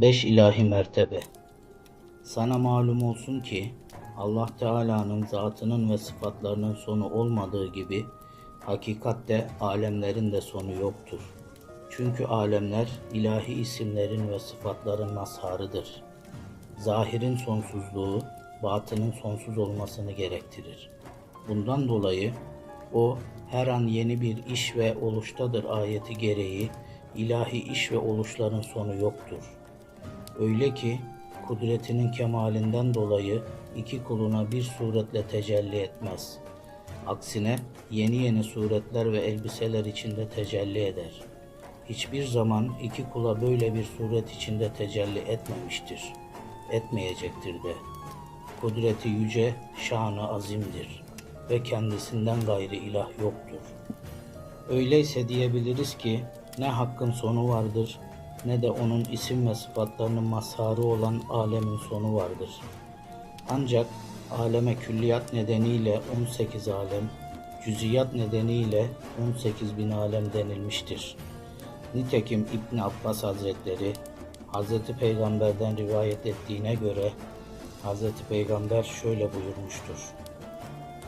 Beş ilahi mertebe. Sana malum olsun ki Allah Teala'nın zatının ve sıfatlarının sonu olmadığı gibi hakikatte alemlerin de sonu yoktur. Çünkü alemler ilahi isimlerin ve sıfatların mazharıdır. Zahirin sonsuzluğu batının sonsuz olmasını gerektirir. Bundan dolayı o her an yeni bir iş ve oluştadır ayeti gereği ilahi iş ve oluşların sonu yoktur. Öyle ki kudretinin kemalinden dolayı iki kuluna bir suretle tecelli etmez. Aksine yeni yeni suretler ve elbiseler içinde tecelli eder. Hiçbir zaman iki kula böyle bir suret içinde tecelli etmemiştir. Etmeyecektir de. Kudreti yüce, şanı azimdir ve kendisinden gayri ilah yoktur. Öyleyse diyebiliriz ki ne hakkın sonu vardır ne de onun isim ve sıfatlarının mazharı olan alemin sonu vardır. Ancak aleme külliyat nedeniyle 18 alem, cüziyat nedeniyle 18 bin alem denilmiştir. Nitekim İbn Abbas Hazretleri Hazreti Peygamber'den rivayet ettiğine göre Hazreti Peygamber şöyle buyurmuştur.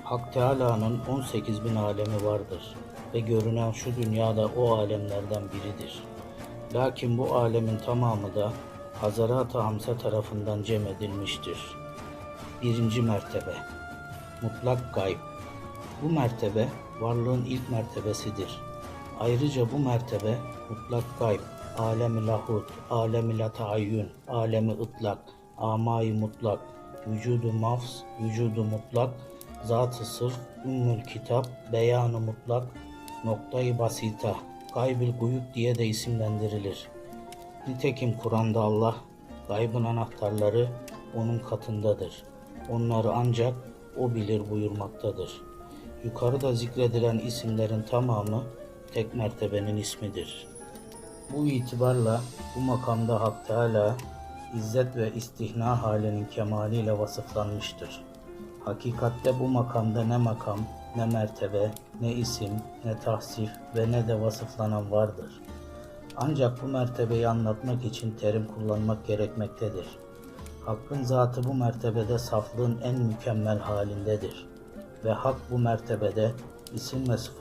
Hak Teala'nın 18 bin alemi vardır ve görünen şu dünyada o alemlerden biridir. Lakin bu alemin tamamı da Hazarat-ı Hamse tarafından cem edilmiştir. Birinci mertebe Mutlak gayb Bu mertebe varlığın ilk mertebesidir. Ayrıca bu mertebe mutlak gayb, alemi lahut, alemi la taayyün, alemi ıtlak, amayı mutlak, vücudu mafz, vücudu mutlak, zat-ı sırf, ümmül kitap, beyanı mutlak, noktayı basita, gaybil guyub diye de isimlendirilir. Nitekim Kur'an'da Allah, gaybın anahtarları onun katındadır. Onları ancak o bilir buyurmaktadır. Yukarıda zikredilen isimlerin tamamı tek mertebenin ismidir. Bu itibarla bu makamda Hak Teala izzet ve istihna halinin kemaliyle vasıflanmıştır. Hakikatte bu makamda ne makam, ne mertebe, ne isim, ne tahsif ve ne de vasıflanan vardır. Ancak bu mertebeyi anlatmak için terim kullanmak gerekmektedir. Hakkın zatı bu mertebede saflığın en mükemmel halindedir. Ve hak bu mertebede isim ve sıfat